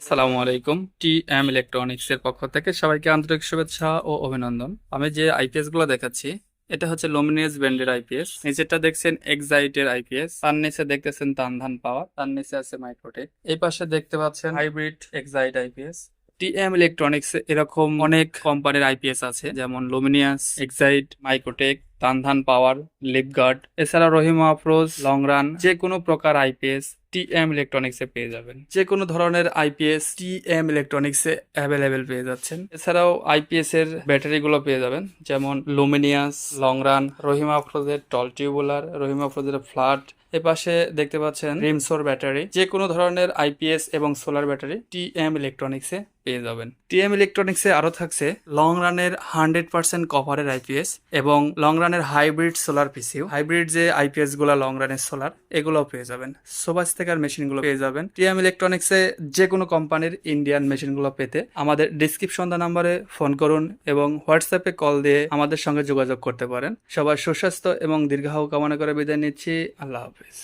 আসসালামু আলাইকুম, টি M electronics এর পক্ষ থেকে সবাইকে আন্তরিক শুভেচ্ছা ও অভিনন্দন। আমি যে আইপিএসগুলো দেখাচ্ছি, এটা হচ্ছে লোমিনিয়াস ব্র্যান্ডের আইপিএস নিচেরটা দেখছেন এক্সাইটের আইপিএস তার নিচে দেখতেছেন তানধান পাওয়ার তার নিচে আছে মাইক্রোটেক এই পাশে দেখতে পাচ্ছেন hybrid Exide IPS TM electronics এরকম অনেক কোম্পানির আইপিএস আছে, যেমন লোমিনিয়াস এক্সাইট মাইক্রোটেক তানধান পাওয়ার, লিপগার্ড, এছাড়া রহিমা আফরোজ, লং রান যে কোনো প্রকার আইপিএস টি টিএম ইলেকট্রনিক্সে পেয়ে যাবেন। যে কোনো ধরনের আইপিএস টি টিএম ইলেকট্রনিক্সে অ্যাভেলেবেল পেয়ে যাচ্ছেন। এছাড়াও আইপিএস এর ব্যাটারিগুলো পেয়ে যাবেন, যেমন লুমিনিয়াস, লং রান, রহিমা আফরোজের টল টিউবুলার, রহিমা আফরোজের ফ্ল্যাট এ পাশে দেখতে পাচ্ছেন রিমসোর ব্যাটারি। যে কোনো ধরনের আইপিএস এবং সোলার ব্যাটারি টি টিএম ইলেকট্রনিক্সে পেয়ে যাবেন। টি টিএম ইলেকট্রনিক্সে আরও থাকছে লং রানের হান্ড্রেড পার্সেন্ট কভারের আইপিএস এবং লং রানের হাইব্রিড সোলার পিসিও। হাইব্রিড যে আইপিএসগুলো লং রানের সোলার, এগুলোও পেয়ে যাবেন। সোবাস থেকে মেশিনগুলো পেয়ে যাবেন। টিএম ইলেকট্রনিক্সে যে কোনো কোম্পানির ইন্ডিয়ান মেশিনগুলো পেতে আমাদের ডিসক্রিপশন নাম্বারে ফোন করুন এবং হোয়াটসঅ্যাপে কল দিয়ে আমাদের সঙ্গে যোগাযোগ করতে পারেন। সবার সুস্বাস্থ্য এবং দীর্ঘায়ু কামনা করে বিদায় নিচ্ছি। আল্লাহ হাফিজ।